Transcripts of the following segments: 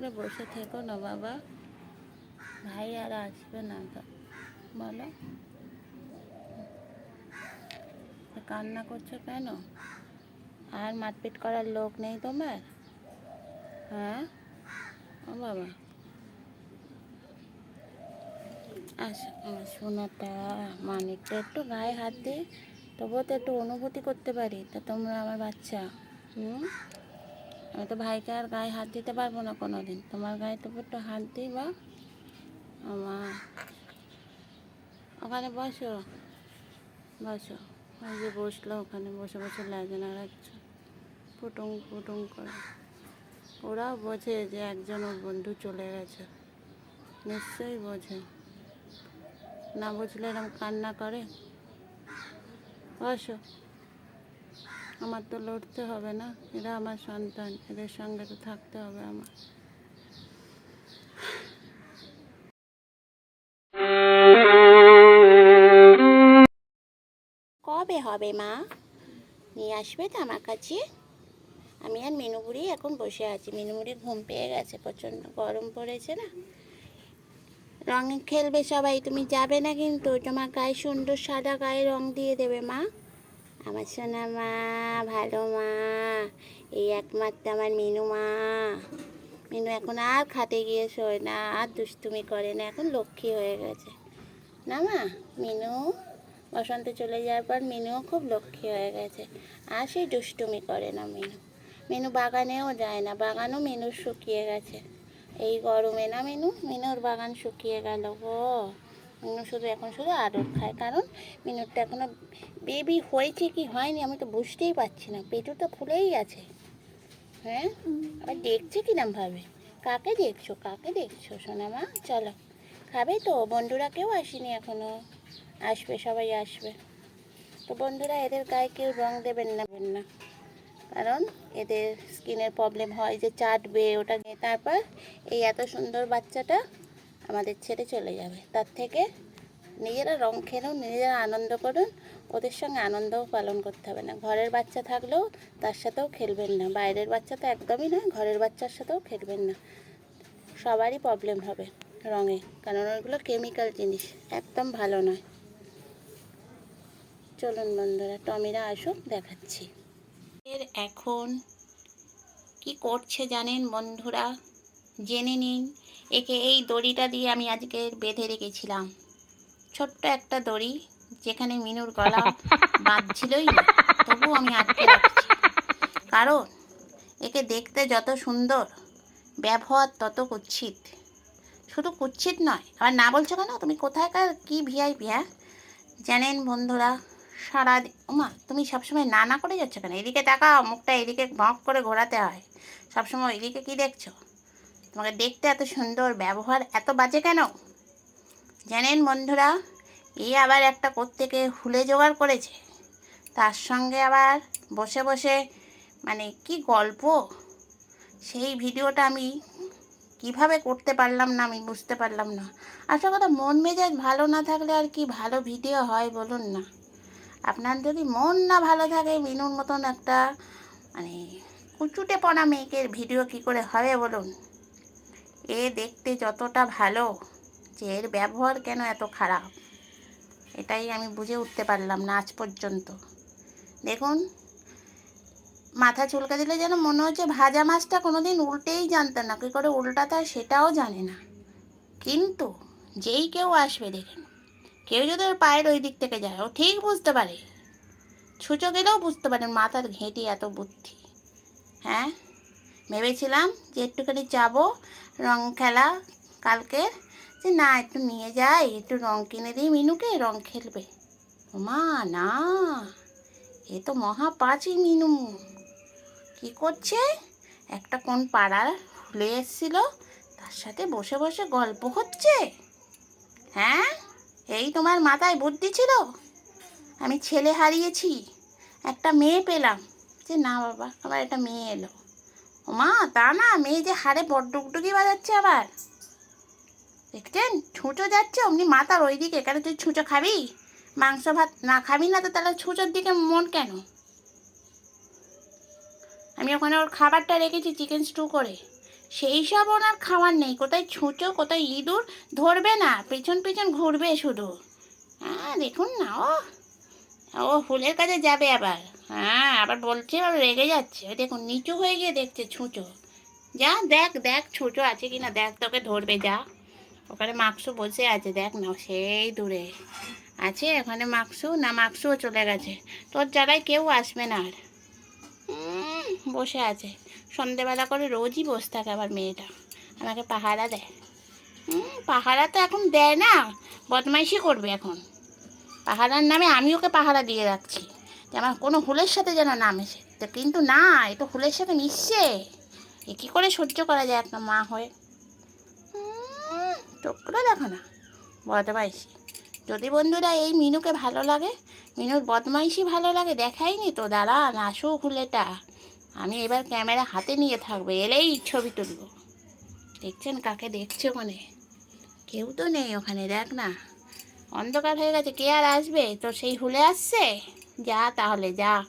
করে বসে থেকো না বাবা। ভাই আর আসবে না বলো। কান্না করছ কেন? আর মারপিট করার লোক নেই তোমার? হ্যাঁ? ও বাবা। আচ্ছা আমার মানিকটা একটু গায়ে হাত দিই তবুও তো একটু অনুভূতি করতে পারি। তা তোমরা আমার বাচ্চা, হুম? আমি তো ভাইকে আর গায়ে হাত দিতে পারব না কোনো দিন তোমার গায়ে তো একটু হাত দিই বা আমার ওখানে বসো। বসো। ওই যে বসল, ওখানে বসে বসে লাগে নাড়াচ্ছ পুটুং পুটুং করে। ওরাও বোঝে যে একজন ওর বন্ধু চলে গেছে। নিশ্চয়ই বোঝে। না বুঝলে এরকম কান্না করে? বসো। আমার তো লড়তে হবে না, এরা আমার সন্তান, এদের সঙ্গে তো থাকতে হবে আমার। কবে হবে মা? নিয়ে আসবে তো আমার কাছে? আমি আর মিনুবুড়ি এখন বসে আছি। মিনুবুড়ি ঘুম পেয়ে গেছে, প্রচণ্ড গরম পড়েছে না? রং খেলবে সবাই, তুমি যাবে না কিন্তু? তোমার গায়ে সুন্দর সাদা গায়ে রং দিয়ে দেবে মা। আমার সোনা মা, ভালো মা, এই একমাত্র আমার মিনু মা। মিনু এখন আর খাতে গিয়ে শোয় না, আর দুষ্টুমি করে না, এখন লক্ষ্মী হয়ে গেছে। না মা, মিনু, বসন্ত চলে যাওয়ার পর মিনুও খুব লক্ষ্মী হয়ে গেছে, আর সেই দুষ্টুমি করে না মিনু। মিনু বাগানেও যায় না, বাগানও মিনু শুকিয়ে গেছে। এই গরমে না মিনু, মিনুর বাগান শুকিয়ে গেল গো। মিনু শুধু এখন শুধু আদর খায়। কারণ মিনুরটা এখনও বেবি হয়েছে কি হয়নি আমি তো বুঝতেই পারছি না। পেটু তো ফুলেই আছে। হ্যাঁ? আবার দেখছে কিরম ভাবে? কাকে দেখছ? কাকে দেখছ সোনামা? চলো। খাবে তো। বন্ধুরা কেউ আসেনি এখনও। আসবে, সবাই আসবে। তো বন্ধুরা, এদের গায়ে কেউ রং দেবেন না না। কারণ এদের স্কিনের প্রবলেম হয় যে চাটবে, ওটা নিয়ে। তারপর এই এত সুন্দর বাচ্চাটা আমাদের ছেড়ে চলে যাবে। তার থেকে নিজেরা রং খেলুন নিজেরা আনন্দ করুন, ওদের সঙ্গে আনন্দও পালন করতে হবে না। ঘরের বাচ্চা থাকলেও তার সাথেও খেলবেন না। বাইরের বাচ্চা তো একদমই নয়, ঘরের বাচ্চার সাথেও খেলবেন না। সবারই প্রবলেম হবে রঙে, কারণ ওইগুলো কেমিক্যাল জিনিস, একদম ভালো নয়। চলুন বন্ধুরা, টমিরা আসুক, দেখাচ্ছি। এর এখন কি করছে জানেন বন্ধুরা? জেনে নিন একে এই দড়িটা দিয়ে আমি আজকে বেঁধে রেখেছিলাম। ছোট্ট একটা দড়ি যেখানে মিনুর গলা বাঁধছিলই তবু আমি আটকে রাখছি। কারণ একে দেখতে যত সুন্দর ব্যবহার তত কুচ্ছিত। শুধু কুচ্ছিত নয় আবার না বলছো কেন? তুমি কোথায়কার কি ভিআইপি হ্যাঁ? জানেন বন্ধুরা সারা ওমা তুমি সবসময় না না করে যাচ্ছ কেন? এদিকে তাকাও মুখটা এদিকে ভক করে ঘোরাতে হয়। সবসময় এদিকে কি দেখছ? তোমাকে দেখতে এত সুন্দর, ব্যবহার এত বাজে কেন? জানেন বন্ধুরা এই আবার একটা কোত্থেকে হুলে জোগাড় করেছে। তার সঙ্গে আবার বসে বসে মানে কি গল্প? সেই ভিডিওটা আমি কীভাবে করতে পারলাম না আমি বুঝতে পারলাম না। আসল কথা মন মেজাজ ভালো না থাকলে আর কি ভালো ভিডিও হয় বলুন না? আপনার যদি মন না ভালো থাকে, মিনুর মতন একটা মানে কুচুটে পনা মেয়েকের ভিডিও কি করে হবে বলুন? এ দেখতে যতটা ভালো যে এর ব্যবহার কেন এত খারাপ? এটাই আমি বুঝে উঠতে পারলাম না আজ পর্যন্ত। দেখুন, মাথা চুলকে দিলে যেন মনে হচ্ছে ভাজা মাছটা কোনোদিন উল্টেই জানতো না। কী করে উল্টাতে হয় সেটাও জানে না। কিন্তু যেই কেউ আসবে দেখেন, কেউ যদি ওর পায়ের ওই দিক থেকে যায়, ও ঠিক বুঝতে পারে। ছুঁচো গেলেও বুঝতে পারেন মাথার ঘেঁটি এত বুদ্ধি। হ্যাঁ? ভেবেছিলাম যে একটুখানি যাব, রং খেলা কালকে। যে না, একটু নিয়ে যাই, একটু রং কিনে দিই, মিনুকে রং খেলবে। মা না, এ তো মহা পাঁচই মিনু। কি করছে? একটা কোন পাড়ার ফুলে এসছিল, তার সাথে বসে বসে গল্প হচ্ছে। হ্যাঁ এই তোমার মাথায় বুদ্ধি ছিল? আমি ছেলে হারিয়েছি, একটা মেয়ে পেলাম। যে না বাবা, আবার একটা মেয়ে এলো। মা তা না মেয়ে যে হাড়ে বড় ডুগডুগি বাজাচ্ছে আবার। দেখছেন? ছুঁচো যাচ্ছে অমনি মাথার ওই দিকে কেন তুই ছুঁচো খাবি? মাংস ভাত না খাবি না তো তাহলে ছুঁচোর দিকে মন কেন? আমি ওখানে ওর খাবারটা রেখেছি চিকেন স্টু করে। সেই সব ওনার খাওয়ার নেই, কোথায় ছুঁচো, কোথায় ইঁদুর? ধরবে না, পেছন পেছন ঘুরবে শুধু। হ্যাঁ দেখুন না, ও। ও, ফুলের কাছে যাবে আবার। হ্যাঁ আবার বলছে, আবার রেগে যাচ্ছে। দেখুন, নিচু হয়ে গিয়ে দেখছে ছুঁচো। যা, দেখ দেখ, ছুঁচো আছে কি না দেখ, তোকে ধরবে, যা। ওখানে মাকসু বসে আছে, দেখ না, সেই দূরে। আছে ওখানে মাকসু? না, মাকসুও চলে গেছে। তোর জায়গায় কেউ আসবে না আর। বসে আছে। সন্ধেবেলা করে রোজই বসে থাকে আবার মেয়েটা। আমাকে পাহারা দেয়। পাহারা তো এখন দেয় না। বদমাইশি করবে এখন। পাহারার নামে আমি ওকে পাহারা দিয়ে রাখছি। যে আমার কোনো হুলের সাথে যেন না মেশে। তো কিন্তু না এ তো হুলের সাথে মিশছে। এ কী করে সহ্য করা যায় একটা মা হয়ে? উম, চোখ দেখো না বদমাইশি। যদি বন্ধুরা এই মিনুকে ভালো লাগে মিনুর বদমাইশি ভালো লাগে দেখাইনি তো দাঁড়ান আসুক হুলেটা আমি এবার ক্যামেরা হাতে নিয়ে থাকব এলেই ছবি তুলবো। দেখছেন কাকে দেখছে ওখানে কেউ তো নেই ওখানে দেখ না। অন্ধকার হয়ে গেছে কে আর আসবে? তো সেই হুলে আসছে? যা তাহলে যা।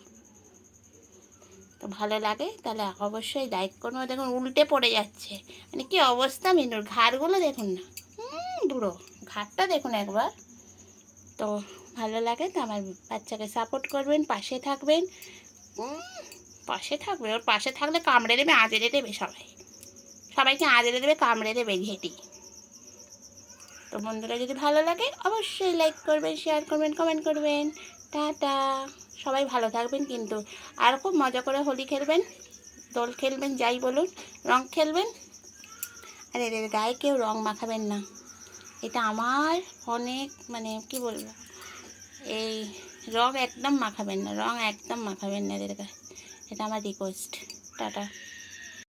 তো ভালো লাগে? তাহলে অবশ্যই লাইক করব দেখুন, উল্টে পড়ে যাচ্ছে। মানে কি অবস্থা মিনুর? ঘাড়গুলো দেখুন না। বুড়ো। ঘাটটা দেখুন একবার। তো ভালো লাগে তো আমার বাচ্চাকে সাপোর্ট করবেন, পাশে থাকবেন। পাশে থাকবে? ওর পাশে থাকলে কামড়ে দেবে আঁচড়ে দেবে সবাই। সবাইকে আঁচড়ে দেবে, কামড়ে দেবে ঘেঁটি। তো বন্ধুরা, যদি ভালো লাগে, অবশ্যই লাইক করবেন শেয়ার করবেন কমেন্ট করবেন। টাটা। সবাই ভালো থাকবেন কিন্তু আর খুব মজা করে হোলি খেলবেন, দোল খেলবেন, যাই বলুন, রং খেলবেন। আর এদের গায়ে কেউ রং মাখাবেন না। এটা আমার অনেক মানে কি বলব, এই রং একদম মাখাবেন না, রং একদম মাখাবেন না এদের গায়ে। এটা আমার রিকোয়েস্ট টাটা।